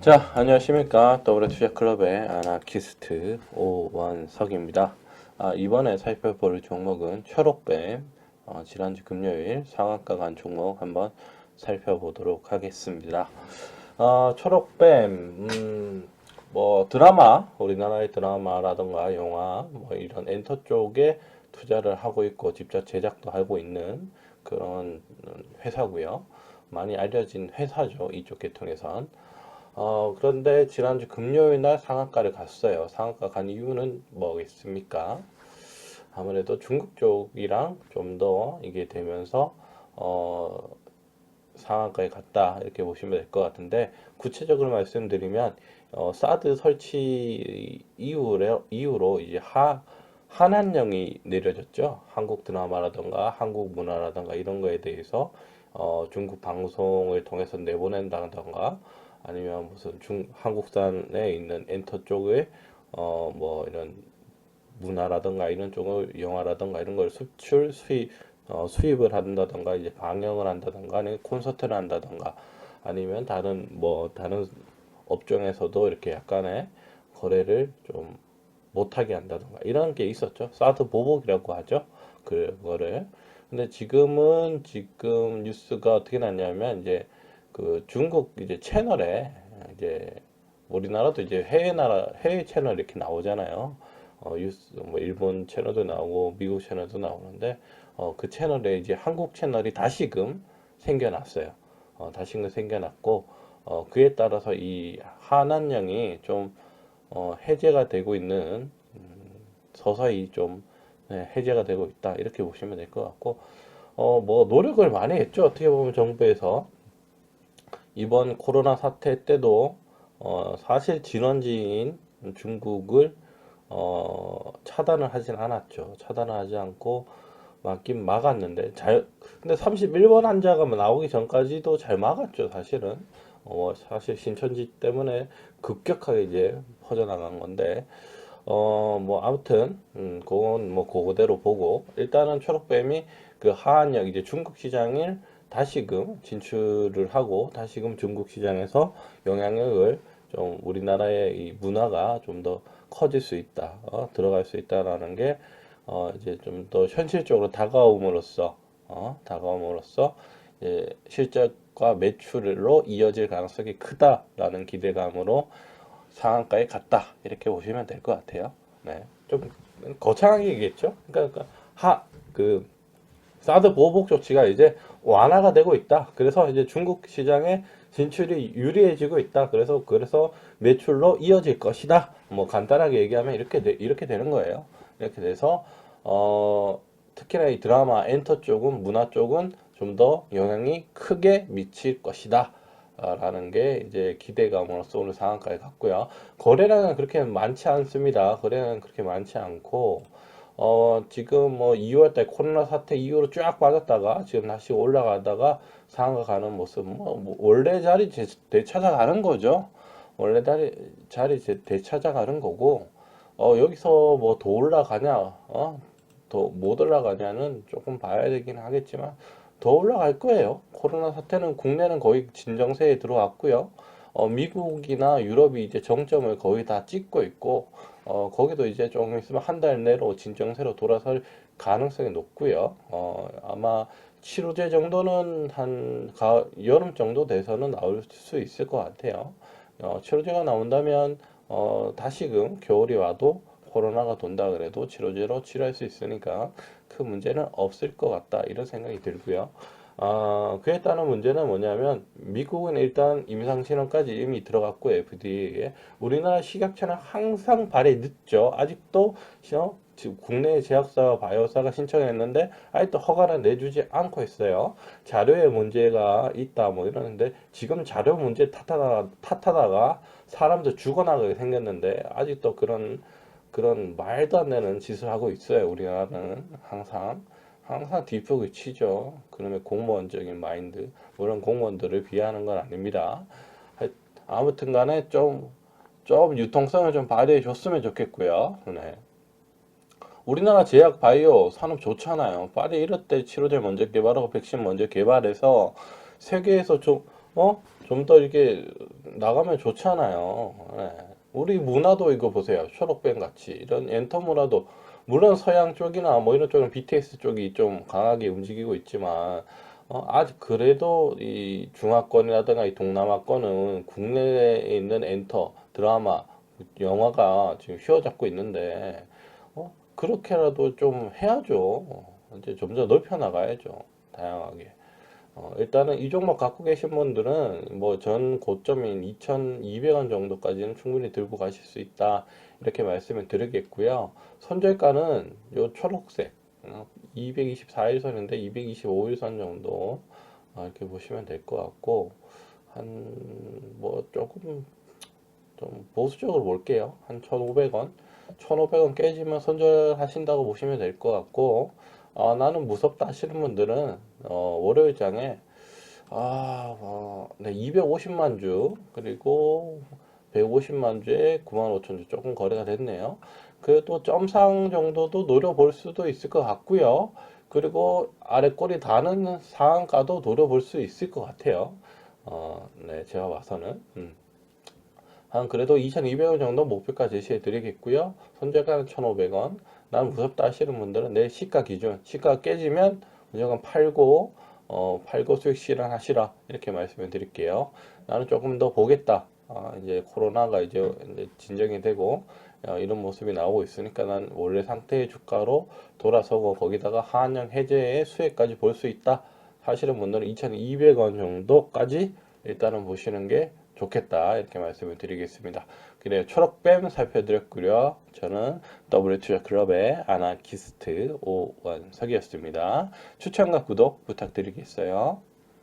자, 안녕하십니까. 더블투자클럽의 아나키스트 오원석입니다. 아, 이번에 살펴볼 종목은 초록뱀, 어, 지난주 금요일 상한가 간 종목 한번 살펴보도록 하겠습니다. 어, 초록뱀, 음, 뭐 드라마, 우리나라의 드라마라던가 영화, 뭐 이런 엔터 쪽에 투자를 하고 있고 직접 제작도 하고 있는 그런 회사고요. 많이 알려진 회사죠. 이쪽 계통에선. 어, 그런데 지난주 금요일 날 상한가를 갔어요. 상한가 간 이유는 뭐겠습니까? 아무래도 중국 쪽이랑 좀 더 이게 되면서 어, 상한가에 갔다 이렇게 보시면 될 것 같은데 구체적으로 말씀드리면 어, 사드 설치 이후로 이후로 이제 하 한한령이 내려졌죠. 한국 드라마라던가 한국 문화라던가 이런 거에 대해서 어, 중국 방송을 통해서 내보낸다던가 아니면 무슨 중 한국산에 있는 엔터 쪽에 어뭐 이런 문화라든가 이런 쪽을 영화라든가 이런 걸 수출 수입 어, 수입을 한다던가 이제 방영을 한다던가 아니면 콘서트를 한다던가 아니면 다른 뭐 다른 업종에서도 이렇게 약간의 거래를 좀 못하게 한다던가 이런 게 있었죠. 사드 보복이라고 하죠. 그거를. 근데 지금은 지금 뉴스가 어떻게 났냐면 이제 그 중국 이제 채널에 이제 우리나라도 이제 해외 나라 해외 채널 이렇게 나오잖아요. 어, 뉴스 뭐 일본 채널도 나오고 미국 채널도 나오는데 어, 그 채널에 이제 한국 채널이 다시금 생겨났어요. 어, 다시금 생겨났고 어, 그에 따라서 이 한한령이 좀 어, 해제가 되고 있는 음, 서서히 좀 네, 해제가 되고 있다 이렇게 보시면 될 것 같고 어, 뭐 노력을 많이 했죠. 어떻게 보면 정부에서 이번 코로나 사태 때도 어, 사실 진원지인 중국을 어, 차단을 하진 않았죠. 차단을 하지 않고 막긴 막았는데 잘 근데 31번 환자가 나오기 전까지도 잘 막았죠. 사실은 어, 사실 신천지 때문에 급격하게 이제 퍼져나간 건데 어, 뭐 아무튼 음, 그건 뭐 그거대로 보고 일단은 초록뱀이 그 하한역 이제 중국 시장을 다시금 진출을 하고 다시금 중국 시장에서 영향력을 좀 우리나라의 이 문화가 좀 더 커질 수 있다, 어, 들어갈 수 있다라는 게 어, 이제 좀 더 현실적으로 다가옴으로써 어, 다가옴으로써 이제 실적과 매출로 이어질 가능성이 크다라는 기대감으로 상한가에 갔다 이렇게 보시면 될 것 같아요. 네, 좀 거창하게 얘기했죠. 그러니까 하그 사드 보복 조치가 이제 완화가 되고 있다. 그래서 이제 중국 시장에 진출이 유리해지고 있다. 그래서 그래서 매출로 이어질 것이다. 뭐 간단하게 얘기하면 이렇게 되, 이렇게 되는 거예요. 이렇게 돼서 어 특히나 이 드라마 엔터 쪽은 문화 쪽은 좀 더 영향이 크게 미칠 것이다. 라는 게 이제 기대감으로서 오늘 상한가에 갔고요. 거래량은 그렇게 많지 않습니다. 거래량은 그렇게 많지 않고 어, 지금 뭐 2월 달 코로나 사태 이후로 쫙 빠졌다가 지금 다시 올라가다가 상한가 가는 모습, 뭐, 뭐 원래 자리 되, 되찾아가는 거죠. 원래 자리, 자리 되찾아가는 거고, 어, 여기서 뭐 더 올라가냐, 어, 더 못 올라가냐는 조금 봐야 되긴 하겠지만, 더 올라갈 거예요. 코로나 사태는 국내는 거의 진정세에 들어왔고요. 어, 미국이나 유럽이 이제 정점을 거의 다 찍고 있고, 어, 거기도 이제 조금 있으면 한 달 내로 진정세로 돌아설 가능성이 높고요. 어, 아마 치료제 정도는 한 가, 여름 정도 돼서는 나올 수 있을 것 같아요. 어, 치료제가 나온다면 어, 다시금 겨울이 와도 코로나가 돈다 그래도 치료제로 치료할 수 있으니까 큰 문제는 없을 것 같다 이런 생각이 들고요. 어, 그에 따른 문제는 뭐냐면 미국은 일단 임상 실험까지 이미 들어갔고 FDA에 우리나라 식약처는 항상 발이 늦죠. 아직도 어, 국내 제약사와 바이오사가 신청했는데 아직도 허가를 내주지 않고 있어요. 자료에 문제가 있다 뭐 이러는데 지금 자료 문제 탓하다가, 탓하다가 사람도 죽어나가게 생겼는데 아직도 그런 그런 말도 안 되는 짓을 하고 있어요. 우리나라는 항상. 항상 뒷북을 치죠. 그놈의 공무원적인 마인드. 물론 공무원들을 비하하는 건 아닙니다. 아무튼 간에 좀, 좀 유통성을 좀 발휘해 줬으면 좋겠고요. 네. 우리나라 제약 바이오 산업 좋잖아요. 빨리 이럴 때 치료제 먼저 개발하고 백신 먼저 개발해서 세계에서 좀, 어? 좀 더 이게 나가면 좋잖아요. 예. 우리 문화도 이거 보세요. 초록뱀 같이 이런 엔터 문화도 물론 서양 쪽이나 뭐 이런 쪽은 BTS 쪽이 좀 강하게 움직이고 있지만 어, 아직 그래도 이 중화권이라든가 이 동남아권은 국내에 있는 엔터 드라마 영화가 지금 휘어잡고 있는데 어, 그렇게라도 좀 해야죠. 어, 이제 점점 넓혀 나가야죠. 다양하게. 어, 일단은 이 종목 갖고 계신 분들은 뭐 전 고점인 2,200원 정도까지는 충분히 들고 가실 수 있다. 이렇게 말씀을 드리겠고요. 손절가는 요 초록색 어, 224일선인데 225일선 정도 어, 이렇게 보시면 될 것 같고 한 뭐 조금 좀 보수적으로 볼게요. 한 1,500원. 1,500원 깨지면 손절하신다고 보시면 될 것 같고 아, 나는 무섭다 하시는 분들은 어, 월요일장에 아, 어, 네, 250만 주 그리고 150만 주에 9만 5천 주 조금 거래가 됐네요. 그래도 점상 정도도 노려볼 수도 있을 것 같고요. 그리고 아래 꼬리 다는 상한가도 노려볼 수 있을 것 같아요. 어, 네, 제가 봐서는. 음. 한 그래도 2,200원 정도 목표가 제시해 드리겠고요. 손절가는 1,500원. 난 무섭다 하시는 분들은 내 시가 기준, 시가 깨지면 무조건 팔고 어, 팔고 수익 실현하시라 이렇게 말씀을 드릴게요. 나는 조금 더 보겠다. 아, 이제 코로나가 이제, 이제 진정이 되고 어, 이런 모습이 나오고 있으니까 난 원래 상태의 주가로 돌아서고 거기다가 한양 해제의 수혜까지 볼 수 있다 하시는 분들은 2,200원 정도까지 일단은 보시는 게 좋겠다 이렇게 말씀을 드리겠습니다. 그래요 초록뱀 살펴드렸고요. 저는 WTO 클럽의 아나키스트 오원석이었습니다. 추천과 구독 부탁드리겠어요.